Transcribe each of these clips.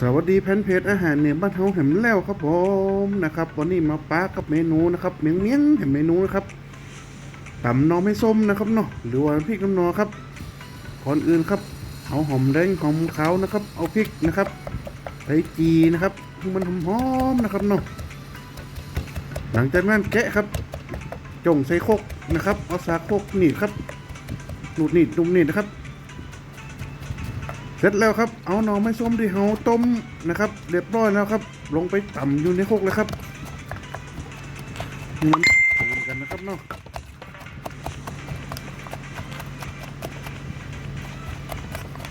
สวัสดีแพนเพจอาหารเนี่ยบ้านเฮาแหมแล้วครับผมนะครับวันนี้มาป้ากับเมนูนะครับเมียงเมียงแหมเมนูนะครับตำนอไม่ส้มนะครับเนาะหรือว่าพริกน้ำนอครับก่อนอื่นครับเอาหอมแดงหอมขาวนะครับ เอาพริกนะครับไปจีนะครับให้มันหอมๆนะครับเนาะหลังจากนั้นแกะครับจงใส่โคกนะครับเอาสาโคกหนีบครับหนูดหนีดนุ่มหนีดนะครับ เสร็จแล้วครับ เอาหน่อไม้ส้มที่เฮาต้มนะครับ เรียบร้อยแล้วครับ ลงไปต่ำอยู่ในโคกเลยครับมันถูนกันนะครับเนาะ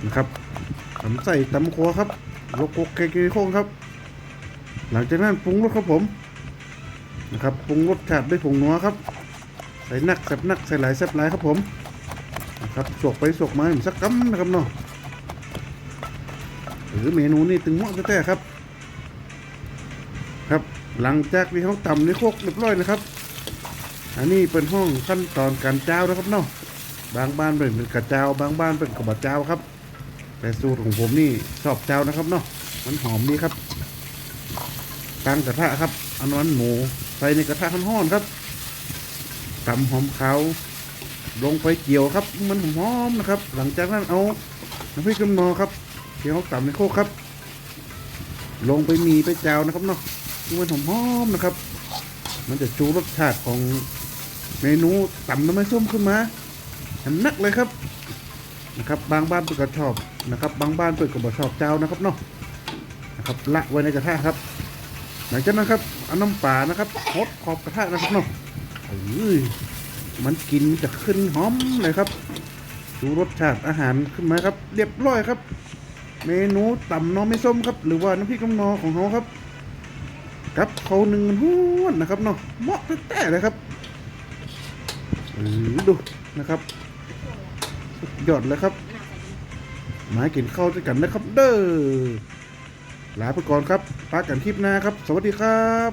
นะครับตำใส่ตำครัวครับลกโคกเกยโคกครับ หลังจากนั้นปรุงรสครับผม นะครับปรุงรสชาติด้วยผงนัวครับ ใส่นักแซ่บนักใส่หลายแซ่บหลายครับผม นะครับสวกไปสวกมาให้มันสักกำนะครับเนาะ หรือเมนูนี่ตึงม้อแท้ๆครับ ครับหลังจากที่เขาต่ำในโคกเรียบร้อยนะครับ อันนี้เป็นห้องขั้นตอนการเจ้านะครับเนาะบางบ้านเป็นเป็นกระเจ้าบางบ้านเป็นกระบะเจ้าครับ แต่สูตรของผมนี่ชอบเจ้านะครับเนาะมันหอมดีครับตั้งกระทะครับเอาน้ำหมูใส่ในกระทะห้อนๆครับตำหอมขาวลงไปเกี่ยวครับ มันหอมๆนะครับ หลังจากนั้นเอาน้ำพริกน้ำนอครับ ที่เขาตำในโคกครับ ลงไปมีไปแจวนะครับเนาะมันหอมๆนะครับ มันจะชูรสชาติของเมนูต่ำน้ำมันส้มขึ้นมาหนักเลยครับนะครับ บางบ้านเปิดก็ชอบนะครับ บางบ้านเปิดก็บ่ชอบเจ้านะครับเนาะนะครับละไว้ในกระทะครับหลังจากนั้นครับเอาน้ำปลานะครับหดขอบกระทะนะครับเนาะเอ้ยมันกินจะขึ้นหอมเลยครับชูรสชาติอาหารขึ้นมาครับ เรียบร้อยครับ เมนูต่ำหนอไม่ส้มครับ หรือว่าน้ำพริกน้ำนอของเขาครับกับเขาหนึ่งห้วนนะครับเนาะเหมาะแต่เลยครับอือดูนะครับยอดเลยครับมากินข้าวด้วยกันนะครับ เด้อลาไปก่อนครับปากันคลิปหน้าครับ สวัสดีครับ